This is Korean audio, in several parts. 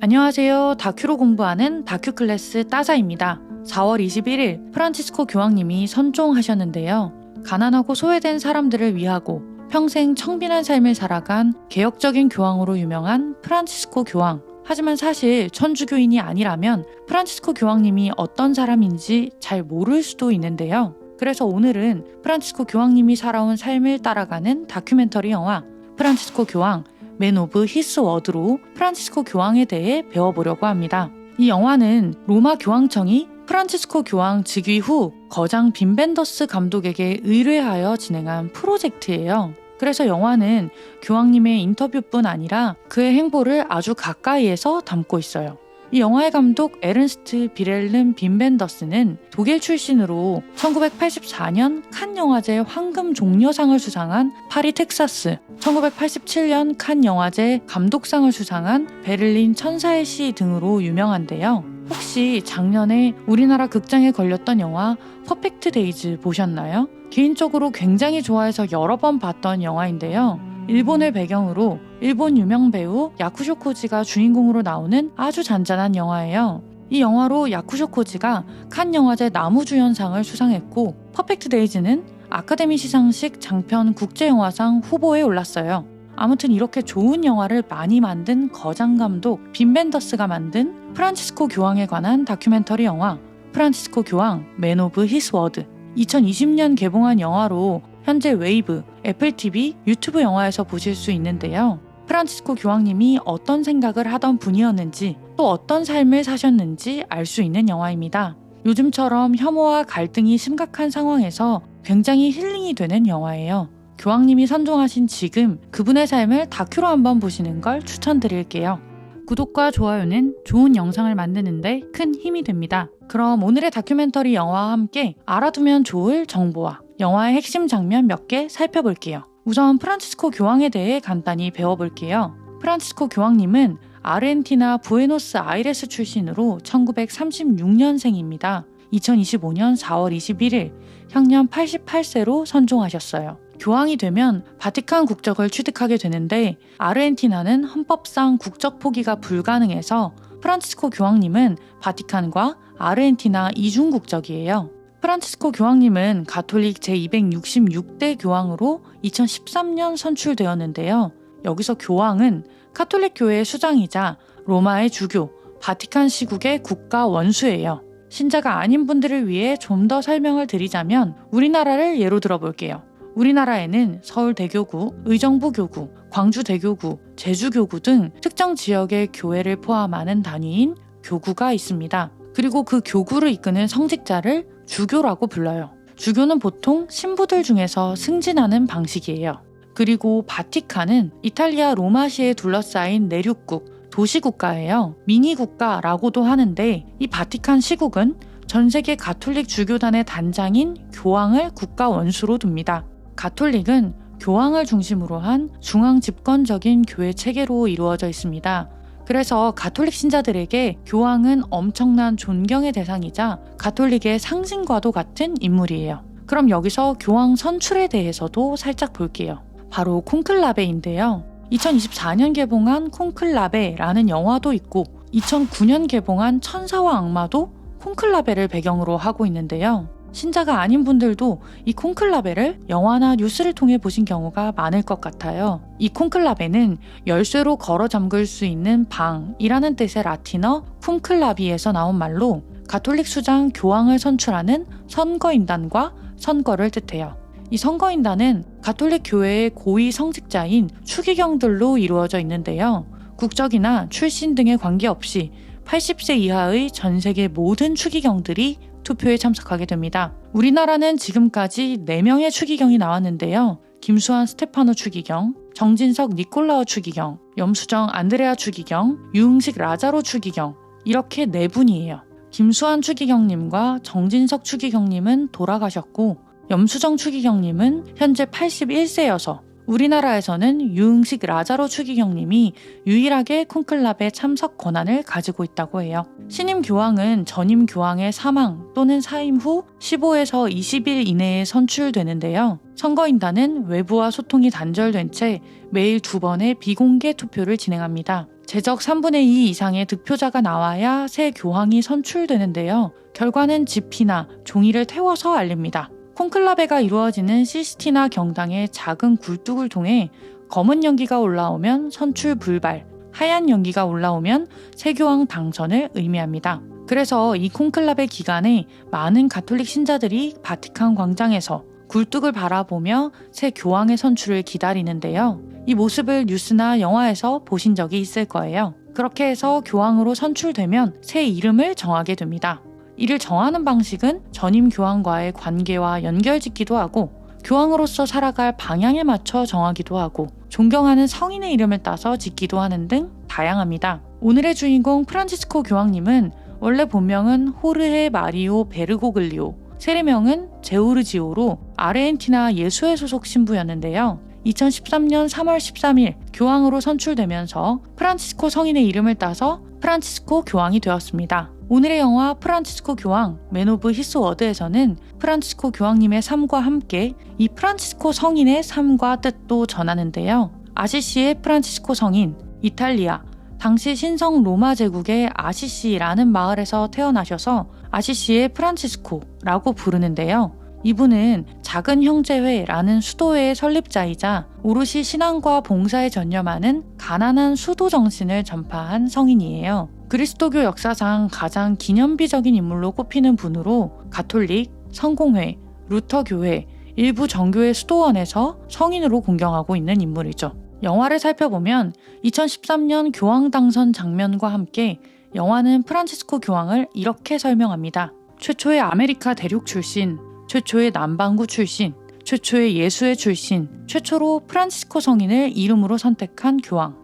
안녕하세요. 다큐로 공부하는 다큐 클래스 따사입니다. 4월 21일 프란치스코 교황님이 선종하셨는데요. 가난하고 소외된 사람들을 위하고 평생 청빈한 삶을 살아간 개혁적인 교황으로 유명한 프란치스코 교황. 하지만 사실 천주교인이 아니라면 프란치스코 교황님이 어떤 사람인지 잘 모를 수도 있는데요. 그래서 오늘은 프란치스코 교황님이 살아온 삶을 따라가는 다큐멘터리 영화 프란치스코 교황 맨 오브 히스 워드로 프란치스코 교황에 대해 배워보려고 합니다. 이 영화는 로마 교황청이 프란치스코 교황 즉위 후 거장 빈벤더스 감독에게 의뢰하여 진행한 프로젝트예요. 그래서 영화는 교황님의 인터뷰뿐 아니라 그의 행보를 아주 가까이에서 담고 있어요. 이 영화의 감독 에른스트 비렐름 빈벤더스는 독일 출신으로 1984년 칸 영화제 황금 종려상을 수상한 파리 텍사스, 1987년 칸 영화제 감독상을 수상한 베를린 천사의 시 등으로 유명한데요. 혹시 작년에 우리나라 극장에 걸렸던 영화 퍼펙트 데이즈 보셨나요? 개인적으로 굉장히 좋아해서 여러 번 봤던 영화인데요. 일본을 배경으로 일본 유명 배우 야쿠쇼 코지가 주인공으로 나오는 아주 잔잔한 영화예요. 이 영화로 야쿠쇼 코지가 칸 영화제 나무주연상을 수상했고 퍼펙트 데이즈는 아카데미 시상식 장편 국제영화상 후보에 올랐어요. 아무튼 이렇게 좋은 영화를 많이 만든 거장 감독 빈벤더스가 만든 프란치스코 교황에 관한 다큐멘터리 영화 프란치스코 교황 맨 오브 히스 워드 2020년 개봉한 영화로 현재 웨이브, 애플 TV, 유튜브 영화에서 보실 수 있는데요. 프란치스코 교황님이 어떤 생각을 하던 분이었는지 또 어떤 삶을 사셨는지 알 수 있는 영화입니다. 요즘처럼 혐오와 갈등이 심각한 상황에서 굉장히 힐링이 되는 영화예요. 교황님이 선종하신 지금 그분의 삶을 다큐로 한번 보시는 걸 추천드릴게요. 구독과 좋아요는 좋은 영상을 만드는데 큰 힘이 됩니다. 그럼 오늘의 다큐멘터리 영화와 함께 알아두면 좋을 정보와 영화의 핵심 장면 몇 개 살펴볼게요. 우선 프란치스코 교황에 대해 간단히 배워볼게요. 프란치스코 교황님은 아르헨티나 부에노스 아이레스 출신으로 1936년생입니다. 2025년 4월 21일 향년 88세로 선종하셨어요. 교황이 되면 바티칸 국적을 취득하게 되는데 아르헨티나는 헌법상 국적 포기가 불가능해서 프란치스코 교황님은 바티칸과 아르헨티나 이중 국적이에요. 프란치스코 교황님은 가톨릭 제266대 교황으로 2013년 선출되었는데요. 여기서 교황은 카톨릭 교회의 수장이자 로마의 주교, 바티칸 시국의 국가 원수예요. 신자가 아닌 분들을 위해 좀 더 설명을 드리자면 우리나라를 예로 들어볼게요. 우리나라에는 서울대교구, 의정부교구, 광주대교구, 제주교구 등 특정 지역의 교회를 포함하는 단위인 교구가 있습니다. 그리고 그 교구를 이끄는 성직자를 주교라고 불러요. 주교는 보통 신부들 중에서 승진하는 방식이에요. 그리고 바티칸은 이탈리아 로마시에 둘러싸인 내륙국, 도시국가예요. 미니국가라고도 하는데 이 바티칸 시국은 전 세계 가톨릭 주교단의 단장인 교황을 국가 원수로 둡니다. 가톨릭은 교황을 중심으로 한 중앙 집권적인 교회 체계로 이루어져 있습니다. 그래서 가톨릭 신자들에게 교황은 엄청난 존경의 대상이자 가톨릭의 상징과도 같은 인물이에요. 그럼 여기서 교황 선출에 대해서도 살짝 볼게요. 바로 콩클라베인데요. 2024년 개봉한 콩클라베라는 영화도 있고 2009년 개봉한 천사와 악마도 콩클라베를 배경으로 하고 있는데요. 신자가 아닌 분들도 이 콩클라베를 영화나 뉴스를 통해 보신 경우가 많을 것 같아요. 이 콩클라베는 열쇠로 걸어 잠글 수 있는 방이라는 뜻의 라틴어 쿰클라비에서 나온 말로 가톨릭 수장 교황을 선출하는 선거인단과 선거를 뜻해요. 이 선거인단은 가톨릭 교회의 고위 성직자인 추기경들로 이루어져 있는데요. 국적이나 출신 등에 관계없이 80세 이하의 전 세계 모든 추기경들이 투표에 참석하게 됩니다. 우리나라는 지금까지 4명의 추기경이 나왔는데요. 김수환 스테파노 추기경, 정진석 니콜라오 추기경, 염수정 안드레아 추기경, 유흥식 라자로 추기경 이렇게 네 분이에요. 김수환 추기경님과 정진석 추기경님은 돌아가셨고 염수정 추기경님은 현재 81세여서 우리나라에서는 유흥식 라자로 추기경님이 유일하게 콘클럽에 참석 권한을 가지고 있다고 해요. 신임 교황은 전임 교황의 사망 또는 사임 후 15에서 20일 이내에 선출되는데요. 선거인단은 외부와 소통이 단절된 채 매일 두 번의 비공개 투표를 진행합니다. 제적 3분의 2 이상의 득표자가 나와야 새 교황이 선출되는데요. 결과는 지피나 종이를 태워서 알립니다. 콘클라베가 이루어지는 시스티나 경당의 작은 굴뚝을 통해 검은 연기가 올라오면 선출 불발, 하얀 연기가 올라오면 새 교황 당선을 의미합니다. 그래서 이 콘클라베 기간에 많은 가톨릭 신자들이 바티칸 광장에서 굴뚝을 바라보며 새 교황의 선출을 기다리는데요. 이 모습을 뉴스나 영화에서 보신 적이 있을 거예요. 그렇게 해서 교황으로 선출되면 새 이름을 정하게 됩니다. 이를 정하는 방식은 전임 교황과의 관계와 연결짓기도 하고 교황으로서 살아갈 방향에 맞춰 정하기도 하고 존경하는 성인의 이름을 따서 짓기도 하는 등 다양합니다. 오늘의 주인공 프란치스코 교황님은 원래 본명은 호르헤 마리오 베르고글리오, 세례명은 제오르지오로 아르헨티나 예수회 소속 신부였는데요. 2013년 3월 13일 교황으로 선출되면서 프란치스코 성인의 이름을 따서 프란치스코 교황이 되었습니다. 오늘의 영화 프란치스코 교황 맨 오브 히스 워드에서는 프란치스코 교황님의 삶과 함께 이 프란치스코 성인의 삶과 뜻도 전하는데요. 아시시의 프란치스코 성인, 이탈리아, 당시 신성 로마 제국의 아시시라는 마을에서 태어나셔서 아시시의 프란치스코라고 부르는데요. 이분은 작은 형제회라는 수도회의 설립자이자 오롯이 신앙과 봉사에 전념하는 가난한 수도 정신을 전파한 성인이에요. 그리스도교 역사상 가장 기념비적인 인물로 꼽히는 분으로 가톨릭, 성공회, 루터교회, 일부 정교회 수도원에서 성인으로 공경하고 있는 인물이죠. 영화를 살펴보면 2013년 교황 당선 장면과 함께 영화는 프란치스코 교황을 이렇게 설명합니다. 최초의 아메리카 대륙 출신, 최초의 남반구 출신, 최초의 예수회 출신, 최초로 프란치스코 성인을 이름으로 선택한 교황.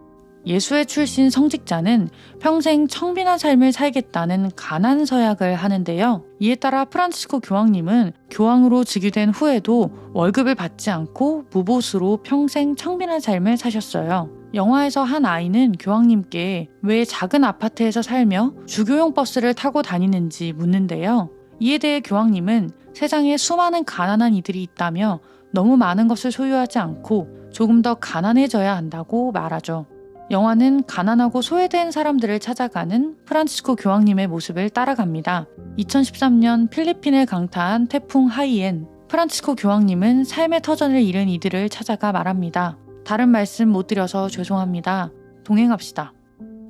예수회 출신 성직자는 평생 청빈한 삶을 살겠다는 가난 서약을 하는데요. 이에 따라 프란치스코 교황님은 교황으로 즉위된 후에도 월급을 받지 않고 무보수로 평생 청빈한 삶을 사셨어요. 영화에서 한 아이는 교황님께 왜 작은 아파트에서 살며 주교용 버스를 타고 다니는지 묻는데요. 이에 대해 교황님은 세상에 수많은 가난한 이들이 있다며 너무 많은 것을 소유하지 않고 조금 더 가난해져야 한다고 말하죠. 영화는 가난하고 소외된 사람들을 찾아가는 프란치스코 교황님의 모습을 따라갑니다. 2013년 필리핀을 강타한 태풍 하이엔, 프란치스코 교황님은 삶의 터전을 잃은 이들을 찾아가 말합니다. 다른 말씀 못 드려서 죄송합니다. 동행합시다.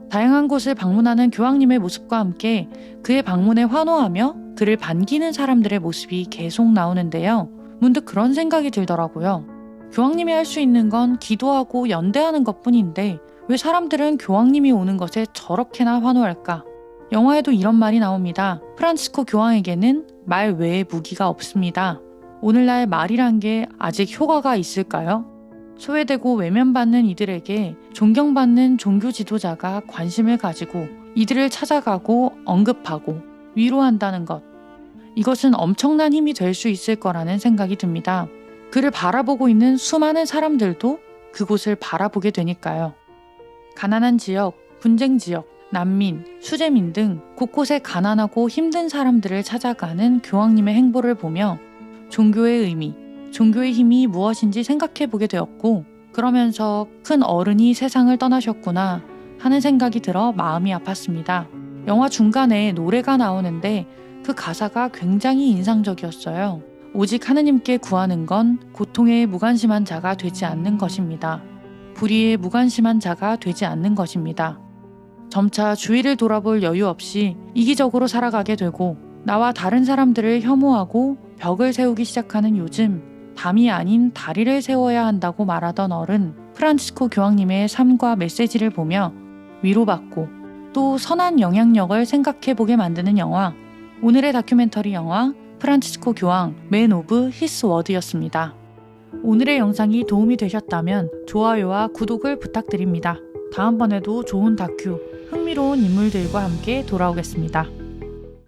다양한 곳을 방문하는 교황님의 모습과 함께 그의 방문에 환호하며 그를 반기는 사람들의 모습이 계속 나오는데요. 문득 그런 생각이 들더라고요. 교황님이 할 수 있는 건 기도하고 연대하는 것 뿐인데 왜 사람들은 교황님이 오는 것에 저렇게나 환호할까? 영화에도 이런 말이 나옵니다. 프란치스코 교황에게는 말 외에 무기가 없습니다. 오늘날 말이란 게 아직 효과가 있을까요? 소외되고 외면받는 이들에게 존경받는 종교 지도자가 관심을 가지고 이들을 찾아가고 언급하고 위로한다는 것. 이것은 엄청난 힘이 될 수 있을 거라는 생각이 듭니다. 그를 바라보고 있는 수많은 사람들도 그곳을 바라보게 되니까요. 가난한 지역, 분쟁 지역, 난민, 수재민 등 곳곳에 가난하고 힘든 사람들을 찾아가는 교황님의 행보를 보며 종교의 의미, 종교의 힘이 무엇인지 생각해 보게 되었고, 그러면서 큰 어른이 세상을 떠나셨구나 하는 생각이 들어 마음이 아팠습니다. 영화 중간에 노래가 나오는데 그 가사가 굉장히 인상적이었어요. 오직 하느님께 구하는 건 고통에 무관심한 자가 되지 않는 것입니다. 불의에 무관심한 자가 되지 않는 것입니다. 점차 주위를 돌아볼 여유 없이 이기적으로 살아가게 되고 나와 다른 사람들을 혐오하고 벽을 세우기 시작하는 요즘 담이 아닌 다리를 세워야 한다고 말하던 어른 프란치스코 교황님의 삶과 메시지를 보며 위로받고 또 선한 영향력을 생각해 보게 만드는 영화 오늘의 다큐멘터리 영화 프란치스코 교황 맨 오브 히스 워드였습니다. 오늘의 영상이 도움이 되셨다면 좋아요와 구독을 부탁드립니다. 다음번에도 좋은 다큐, 흥미로운 인물들과 함께 돌아오겠습니다.